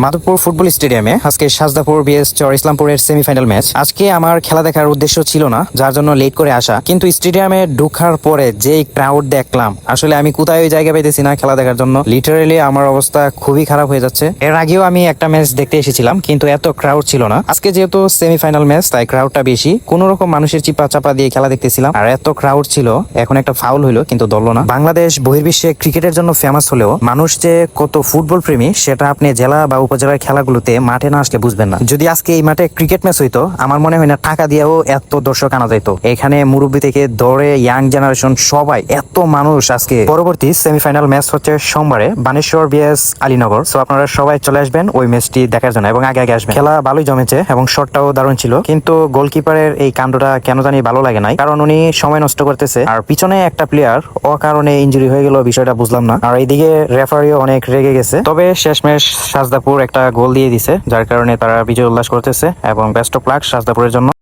Madhabpur football স্টেডিয়ামে আজকে Sajdapur BS চর ইসলামপুরের সেমিফাইনাল ম্যাচ। আজকে আমার খেলা দেখার উদ্দেশ্য ছিল না, যার জন্য লেট করে আসা। কিন্তু স্টেডিয়ামে ঢুকার পরে যে ক্রাউড দেখলাম, আসলে আমি কোথায় ওই জায়গা পেতেছি না খেলা দেখার জন্য। লিটারেলি আমার অবস্থা খুবই খারাপ হয়ে যাচ্ছে। এর আগেও আমি একটা ম্যাচ দেখতে এসেছিলাম, কিন্তু এত ক্রাউড ছিল না। আজকে যেহেতু সেমিফাইনাল ম্যাচ তাই ক্রাউডটা বেশি। কোন রকম মানুষের চিপা চাপা দিয়ে খেলা দেখতেছিলাম। আর এত ক্রাউড ছিল, এখন একটা ফাউল হইল, কিন্তু দল না। বাংলাদেশ বহির্বিশ্বে ক্রিকেটের জন্য ফেমাস হলেও মানুষ যে কত ফুটবল প্রেমী, সেটা আপনি জেলা বা উপজেলার খেলাগুলোতে মাঠে না আসলে বুঝবেন না। যদি আজকে এই মাঠে ক্রিকেট ম্যাচ হইতো, আমার মনে হয় না টাকা দিয়েও এত দর্শক আনা যাইতো। এখানে মুরব্বী থেকে দৌড়ে ইয়াং জেনারেশন সবাই, এত মানুষ আজকে। পরবর্তী সেমিফাইনাল ম্যাচ হচ্ছে সোমবারে, বানেশ্বর বিএস আলীনগর। সো আপনারা সবাই চলে আসবেন ওই ম্যাচটি দেখার জন্য এবং আগে আগে আসবেন। খেলা ভালোই জমেছে এবং শটটাও দারুণ ছিল। কিন্তু গোলকিপারের এই কাণ্ডটা কেন জানি ভালো লাগে নাই। কারণ উনি সময় নষ্ট করতেছে। আর পিছনে একটা প্লেয়ার অকারণে ইঞ্জুরি হয়ে গেল, বিষয়টা বুঝলাম না। আর এইদিকে রেফারিও অনেক রেগে গেছে। তবে শেষমেশ সাজদাপুর একটা গোল দিয়ে দিছে, যার কারণে তারা বিজয় উল্লাস করতেছে এবং বেস্ট অফ লাক সাজদাপুরের জন্য।